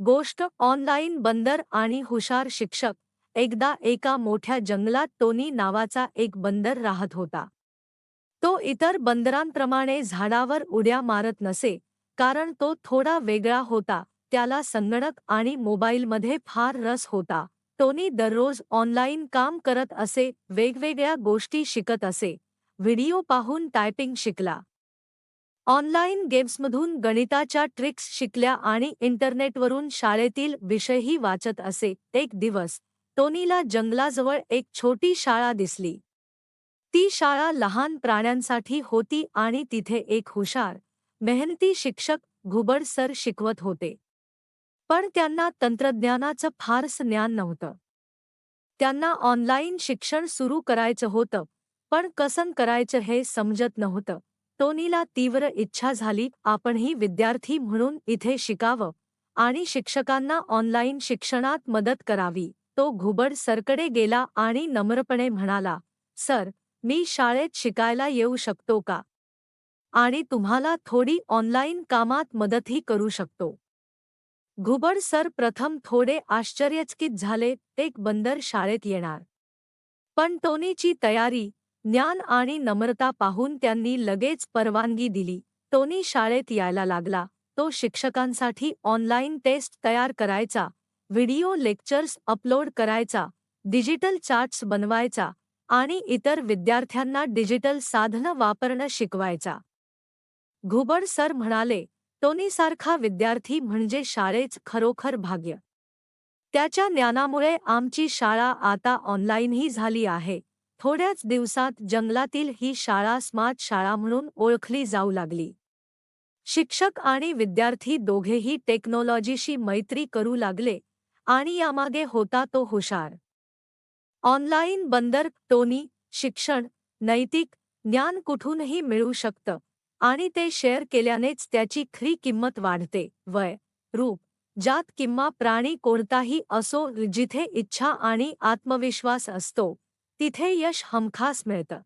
गोष्ट ऑनलाईन बंदर आणि हुशार शिक्षक. एकदा एका मोठ्या जंगलात टोनी नावाचा एक बंदर राहत होता. तो इतर बंदरांप्रमाणे झाडावर उड्या मारत नसे कारण तो थोडा वेगळा होता त्याला संगणक आणि मोबाईलमध्ये फार रस होता. टोनी दररोज ऑनलाईन काम करत असे वेगवेगळ्या गोष्टी शिकत असे. व्हिडिओ पाहून टायपिंग शिकला. ऑनलाईन गेम्समधून गणिताच्या ट्रिक्स शिकल्या आणि इंटरनेटवरून शाळेतील विषयही वाचत असे. एक दिवस टोनीला जंगलाजवळ एक छोटी शाळा दिसली. ती शाळा लहान प्राण्यांसाठी होती आणि तिथे एक हुशार मेहनती शिक्षक घुबड सर शिकवत होते. पण त्यांना तंत्रज्ञानाचं फारसं ज्ञान नव्हतं. त्यांना ऑनलाईन शिक्षण सुरू करायचं होतं पण कसं करायचं हे समजत नव्हतं. टोनीला तीव्र इच्छा झाली आपणही विद्यार्थी म्हणून इथे शिकावं आणि शिक्षकांना ऑनलाईन शिक्षणात मदत करावी. तो घुबड सरकडे गेला आणि नम्रपणे म्हणाला सर मी शाळेत शिकायला येऊ शकतो का? आणि तुम्हाला थोडी ऑनलाईन कामात मदतही करू शकतो. घुबड सर प्रथम थोडे आश्चर्यचकित झाले एक बंदर शाळेत येणार. पण टोनीची तयारी ज्ञान आणि नम्रता पाहून त्यांनी लगेच परवानगी दिली. टोनी शाळेत यायला लागला. तो शिक्षकांसाठी ऑनलाईन टेस्ट तयार करायचा. व्हिडिओ लेक्चर्स अपलोड करायचा. डिजिटल चार्ट्स बनवायचा. आणि इतर विद्यार्थ्यांना डिजिटल साधनं वापरणं शिकवायचा. घुबड सर म्हणाले टोनीसारखा विद्यार्थी म्हणजे शाळेच खरोखर भाग्य. त्याच्या ज्ञानामुळे आमची शाळा आता ऑनलाईनही झाली आहे. थोड्याच दिवसात जंगलातील ही शाळा स्मार्ट शाळा म्हणून ओळखली जाऊ लागली. शिक्षक आणि विद्यार्थी दोघेही टेक्नॉलॉजीशी मैत्री करू लागले आणि यामागे होता तो हुशार. ऑनलाईन बंदर टोनी शिक्षण नैतिक ज्ञान कुठूनही मिळू शकतं आणि ते शेअर केल्यानेच त्याची खरी किंमत वाढते. वय रूप जात किंवा प्राणी कोणताही असो जिथे इच्छा आणि आत्मविश्वास असतो. तिथे यश हमखास मिळतं.